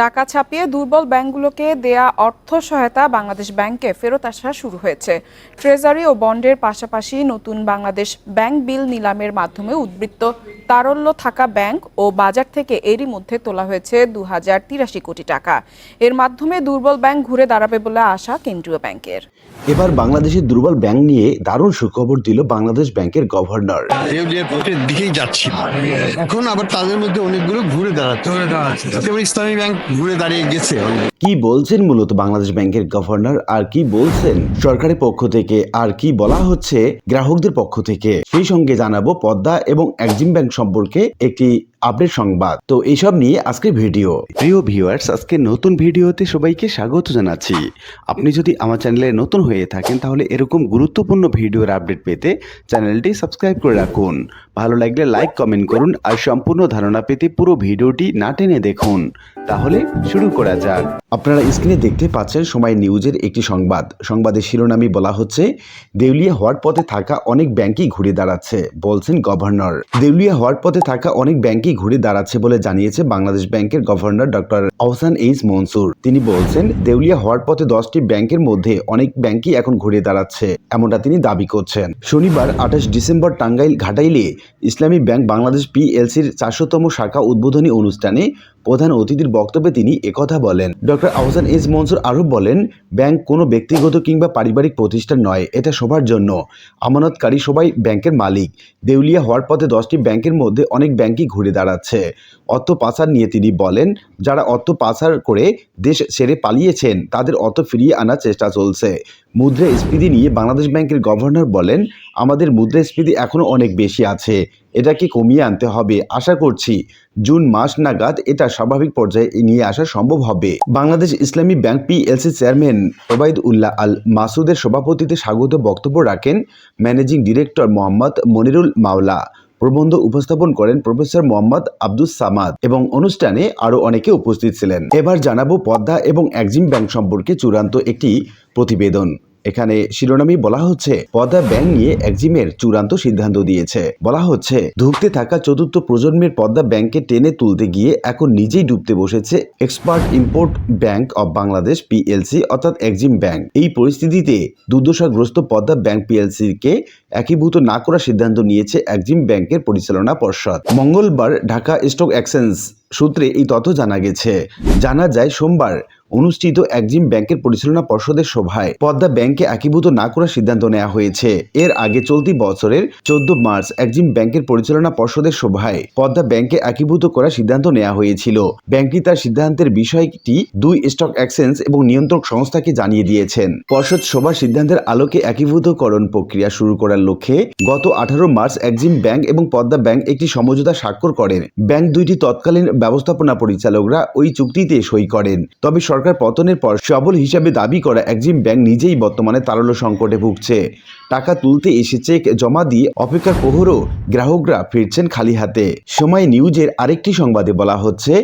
টাকা ছাপিয়ে দুর্বল ব্যাংকগুলোকে দেয়া অর্থ সহায়তা বাংলাদেশ ব্যাংকে ফেরত আসা শুরু হয়েছে। ট্রেজারি ও বন্ডের পাশাপাশি নতুন বাংলাদেশ ব্যাংক বিল নিলামের মাধ্যমে উদ্বৃত্ত তারল্য থাকা ব্যাংক ও বাজার থেকে এরই মধ্যে তোলা হয়েছে দু হাজার তিরাশি কোটি টাকা। এর মাধ্যমে দুর্বল ব্যাংক ঘুরে দাঁড়াবে বলে আশা কেন্দ্রীয় ব্যাংকের। এবার বাংলাদেশের দুর্বল ব্যাংক নিয়ে দারুণ সুখবর দিল বাংলাদেশ ব্যাংকের গভর্নর। দিকেই যাচ্ছি এখন আবার তাদের মধ্যে অনেকগুলো ঘুরে দাঁড়াচ্ছে। দাঁড়াচ্ছে। ইসলামী ব্যাংক ঘুরে দাঁড়িয়ে গেছে। কি বলছেন মূলত বাংলাদেশ ব্যাংকের গভর্নর আর কি বলছেন? সরকারের পক্ষ থেকে আর কি বলা হচ্ছে গ্রাহকদের পক্ষ থেকে? সেই সঙ্গে জানাব পদ্মা এবং এক্সিম ব্যাংক সম্পর্কে একটি আপডেট সংবাদ। তো এইসব নিয়ে আজকের ভিডিও। প্রিয় ভিউয়ার্স আজকে নতুন ভিডিওতে সবাইকে স্বাগত জানাচ্ছি। আপনি যদি আমার চ্যানেলে নতুন হয়ে থাকেন, তাহলে এরকম গুরুত্বপূর্ণ ভিডিওর আপডেট পেতে চ্যানেলটি সাবস্ক্রাইব করে রাখুন। ভালো লাগলে লাইক, কমেন্ট করুন আর সম্পূর্ণ ধারণা পেতে পুরো ভিডিওটি না টেনে দেখুন। তাহলে শুরু করা যাক। আপনারা স্ক্রিনে দেখতে পাচ্ছেন সময় নিউজের একটি সংবাদ। সংবাদের শিরোনামে বলা হচ্ছে, দেউলিয়া হওয়ার পথে থাকা অনেক ব্যাংকই ঘুরে দাঁড়াচ্ছে, বলছেন গভর্নর। দেউলিয়া হওয়ার পথে থাকা অনেক ব্যাংকই ঘুরে দাঁড়াচ্ছে বলে জানিয়েছে বাংলাদেশ ব্যাংকের governor doctor Ahsan H Mansur. তিনি বলছেন, দেউলিয়া হওয়ার পথে দশটি ব্যাংকের মধ্যে অনেক ব্যাংকই এখন ঘুরে দাঁড়াচ্ছে, এমনটা তিনি দাবি করছেন। শনিবার, আঠাশ ডিসেম্বর টাঙ্গাইল ঘাটাইলে ইসলামী ব্যাংক বাংলাদেশ পিএলসির চারশোতম শাখা উদ্বোধনী অনুষ্ঠানে প্রধান অতিথির বক্তব্যে তিনি একথা বলেন। ডক্টর আহসান এস মনসুর আরও বলেন, ব্যাংক কোনো ব্যক্তিগত কিংবা পারিবারিক প্রতিষ্ঠান নয়, এটা সবার জন্য। আমানতকারী সবাই ব্যাংকের মালিক। দেউলিয়া হওয়ার পথে দশটি ব্যাংকের মধ্যে অনেক ব্যাংকই ঘুরে দাঁড়াচ্ছে। অর্থ পাচার নিয়ে তিনি বলেন, যারা অর্থ পাচার করে দেশ ছেড়ে পালিয়েছেন, তাদের অর্থ ফিরিয়ে আনার চেষ্টা চলছে। মুদ্রাস্ফীতি নিয়ে বাংলাদেশ ব্যাংকের গভর্নর বলেন, আমাদের মুদ্রাস্ফীতি এখনও অনেক বেশি আছে। এটাকে কমিয়ে আনতে হবে। আশা করছি জুন মাস নাগাদ এটা স্বাভাবিক পর্যায়ে নিয়ে আসা সম্ভব হবে। Bangladesh Islami bank PLC chairman Obayed Ullah Al মাসুদের সভাপতিতে স্বাগত বক্তব্য রাখেন ম্যানেজিং ডিরেক্টর মোহাম্মদ মনিরুল মাওলা। প্রবন্ধ উপস্থাপন করেন প্রফেসর মোহাম্মদ আব্দুস সামাদ এবং অনুষ্ঠানে আরও অনেকে উপস্থিত ছিলেন। এবার জানাব পদ্মা এবং একজিম ব্যাংক সম্পর্কে চূড়ান্ত একটি প্রতিবেদন। এখানে শিরোনামে বলা হচ্ছে পদ্মা ব্যাংক নিয়ে একজিমের চূড়ান্ত সিদ্ধান্ত দিয়েছে। বলা হচ্ছে, ধুঁকতে থাকা চতুর্থ প্রজন্মের পদ্মা ব্যাংকে টেনে তুলতে গিয়ে এখন নিজেই ডুবতে বসেছে export import bank of Bangladesh PLC অর্থাৎ এক্সিম ব্যাংক। এই পরিস্থিতিতে দুর্দশাগ্রস্ত পদ্মা ব্যাংক পিএলসি কে একীভূত না করার সিদ্ধান্ত নিয়েছে এক্সিম ব্যাংকের পরিচালনা পর্ষদ। মঙ্গলবার ঢাকা স্টক এক্সচেঞ্জ সূত্রে এই তথ্য জানা গেছে। জানা যায়, সোমবার অনুষ্ঠিত এক্সিম ব্যাংকের পরিচালনা পর্ষদের সভায় পদ্মা ব্যাংকে একীভূত না করার সিদ্ধান্ত নেওয়া হয়েছে। এর আগে চলতি বছরের চোদ্দ মার্চ এক্সিম ব্যাংকের পরিচালনা পর্ষদের সভায় পদ্মা ব্যাংকে একীভূত করার সিদ্ধান্ত নেওয়া হয়েছিল। ব্যাংকটি তার সিদ্ধান্তের বিষয়টি দুই স্টক এক্সচেঞ্জ এবং নিয়ন্ত্রক সংস্থাকে জানিয়ে দিয়েছেন। পর্ষদ সভার সিদ্ধান্তের আলোকে একীভূতকরণ প্রক্রিয়া শুরু করার লক্ষ্যে গত আঠারো মার্চ একজিম ব্যাংক এবং পদ্মা ব্যাংক একটি সমঝোতা স্বাক্ষর করেন। ব্যাংক দুইটি তৎকালীন ব্যবস্থাপনা পরিচালকরা ওই চুক্তিতে সই করেন। তবে সরকার পতনের পর সবল হিসাবে দাবি করা একজিম ব্যাংক নিজেই বর্তমানে তারল্য সংকটে ভুগছে। টাকা তুলতে এসে চেক জমা দিয়ে অপেক্ষার প্রহরও গ্রাহকরা ফিরছেন খালি হাতে। সময় নিউজের আরেকটি সংবাদে বলা হচ্ছে,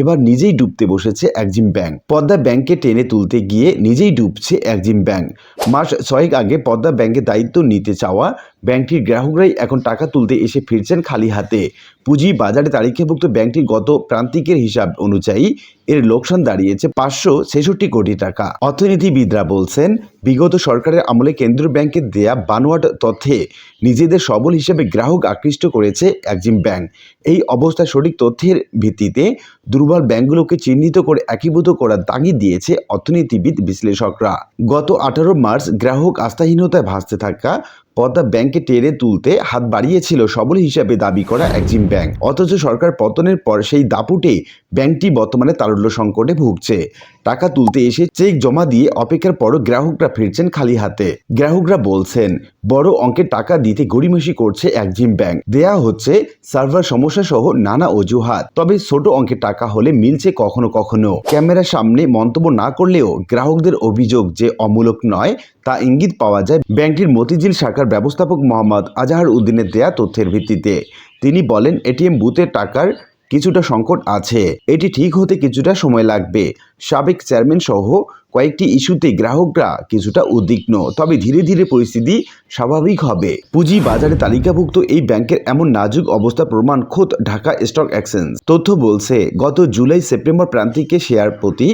এবার নিজেই ডুবতে বসেছে একজিম ব্যাংক। পদ্মা ব্যাংকে টেনে তুলতে গিয়ে নিজেই ডুবছে একজিম ব্যাংক। মাস ছয়েক আগে পদ্মা ব্যাংকের দায়িত্ব নিতে চাওয়া ব্যাংকটির গ্রাহকরাই এখন টাকা তুলতে এসে ফিরছেন খালি হাতে। পুঁজি বাজারে তালিকাভুক্ত ব্যাংকটির গত প্রান্তিকের হিসাব অনুযায়ী এর লোকসান দাঁড়িয়েছে পাঁচশো ছেষট্টি কোটি টাকা। অর্থনীতিবিদরা বলছেন, বিগত সরকারের আমলে কেন্দ্রীয় ব্যাংকের দেয়া বানোয়াট তথ্যে নিজেদের সবল হিসেবে গ্রাহক আকৃষ্ট করেছে একজিম ব্যাংক। এই অবস্থায় সঠিক তথ্যের ভিত্তিতে দুর্বল ব্যাংকগুলোকে চিহ্নিত করে একীভূত করার তাগিদ দিয়েছে অর্থনীতিবিদ বিশ্লেষকরা। গত আঠারো মার্চ গ্রাহক আস্থাহীনতায় ভাসতে থাকা পদ্মা ব্যাংকে টেনে তুলতে হাত বাড়িয়েছিল সবল হিসাবে দাবি করা একজিম ব্যাংক। অথচ সরকার পতনের পর সেই দাপুটে ব্যাংকটি বর্তমানে তারল্য সংকটে ভুগছে। টাকা তুলতে এসে চেক জমা দিয়ে অপেক্ষার পরও গ্রাহকরা ফিরছেন খালি হাতে। গ্রাহকরা বলছেন, বড় অঙ্কের টাকা দিতে গড়িমসি করছে একজিম ব্যাংক। দেয়া হচ্ছে সার্ভার সমস্যা সহ নানা অজুহাত। তবে ছোট অঙ্কের টাকা হলে মিলছে কখনো কখনো। ক্যামেরার সামনে মন্তব্য না করলেও গ্রাহকদের অভিযোগ যে অমূলক নয়, তা ইঙ্গিত পাওয়া যায় ব্যাংকটির মতিঝিল শাখার ব্যবস্থাপক মোহাম্মদ আজাহার উদ্দিনের দেয়া তথ্যের ভিত্তিতে। তিনি বলেন, এটিএম বুথে টাকার কিছুটা সংকট আছে। এটি ঠিক হতে কিছুটা সময় লাগবে। সাবেক চেয়ারম্যান সহ কয়েকটি ইস্যুতে গ্রাহকরা কিছুটা উদ্বিগ্ন। তবে ধীরে ধীরে পরিস্থিতি স্বাভাবিক হবে। পুঁজি বাজারে তালিকাভুক্ত এই ব্যাংকের এমন নাজুক অবস্থা প্রমাণ খোদ ঢাকা স্টক এক্সচেঞ্জ। তথ্য বলছে, গত জুলাই সেপ্টেম্বর প্রান্তিকে শেয়ার প্রতি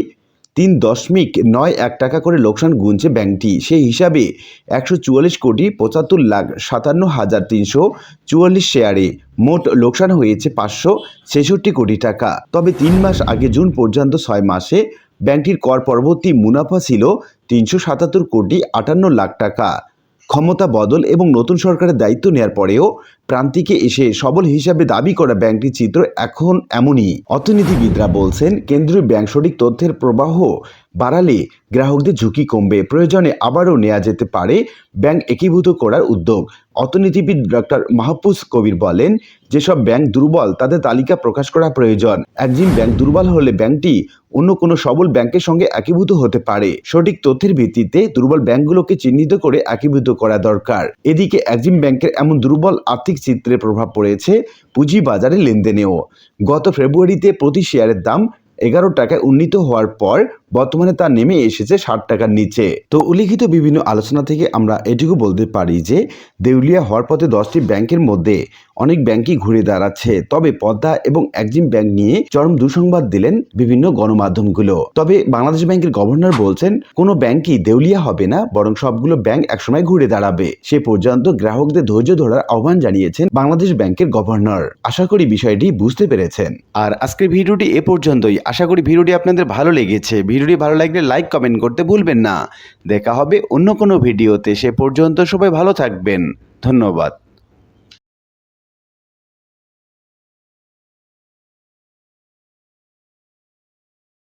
তিন দশমিক নয় এক টাকা করে লোকসান গুনছে ব্যাংকটি। সেই হিসাবে একশো চুয়াল্লিশ কোটি পঁচাত্তর লাখ সাতান্ন হাজার তিনশো চুয়াল্লিশ শেয়ারে মোট লোকসান হয়েছে পাঁচশো ছেষট্টি কোটি টাকা। তবে তিন মাস আগে জুন পর্যন্ত ছয় মাসে ব্যাংকটির কর পরবর্তী মুনাফা ছিল তিনশো সাতাত্তর কোটি আটান্ন লাখ টাকা। ক্ষমতা বদল এবং নতুন সরকারের দায়িত্ব নেয়ার পরেও প্রান্তিকে এসে সবল হিসাবে দাবি করা ব্যাংকটির চিত্র এখন এমনই। অর্থনীতিবিদরা বলছেন, কেন্দ্রীয় ব্যাংক সঠিক তথ্যের প্রবাহ বাড়ালে গ্রাহকদের ঝুঁকি কমবে। প্রয়োজনে আবারও নেওয়া যেতে পারে ব্যাংক একীভূত করার উদ্যোগ। অর্থনীতিবিদ ডক্টর মাহফুজ কবির বলেন, যেসব ব্যাংক দুর্বল, তাদের তালিকা প্রকাশ করা প্রয়োজন। একজিম ব্যাংক দুর্বল হলে ব্যাংকটি অন্য কোনো সবল ব্যাংকের সঙ্গে একীভূত হতে পারে। সঠিক তথ্যের ভিত্তিতে দুর্বল ব্যাংকগুলোকে চিহ্নিত করে একীভূত করা দরকার। এদিকে একজিম ব্যাংকের এমন দুর্বল আর্থিক চিত্রে প্রভাব পড়েছে পুঁজি বাজারে লেনদেনেও। গত ফেব্রুয়ারিতে প্রতি শেয়ারের দাম এগারো টাকায় উন্নীত হওয়ার পর বর্তমানে তা নেমে এসেছে ষাট টাকার নিচে। তো উল্লিখিত বিভিন্ন আলোচনা থেকে আমরা এটুকু বলতে পারি যে, দেউলিয়া হওয়ার পথে দশটি ব্যাংকের মধ্যে অনেক ব্যাংকই ঘুরে দাঁড়াচ্ছে। তবে পদ্মা এবং একজিম ব্যাংক নিয়ে চরম দুঃসংবাদ দিলেন বিভিন্ন গণমাধ্যমগুলো। তবে বাংলাদেশ ব্যাংকের গভর্নর বলছেন, কোনো ব্যাংকই দেউলিয়া হবে না, বরং সবগুলো ব্যাংক একসময় ঘুরে দাঁড়াবে। সে পর্যন্ত গ্রাহকদের ধৈর্য ধরার আহ্বান জানিয়েছেন বাংলাদেশ ব্যাংকের গভর্নর। আশা করি বিষয়টি বুঝতে পেরেছেন। আর আজকের ভিডিওটি এ পর্যন্তই। আশা করি ভিডিওটি আপনাদের ভালো লেগেছে। ভিডিওটি ভালো লাগলে লাইক কমেন্ট করতে ভুলবেন না। দেখা হবে অন্য কোনো ভিডিওতে। সে পর্যন্ত সবাই ভালো থাকবেন। ধন্যবাদ।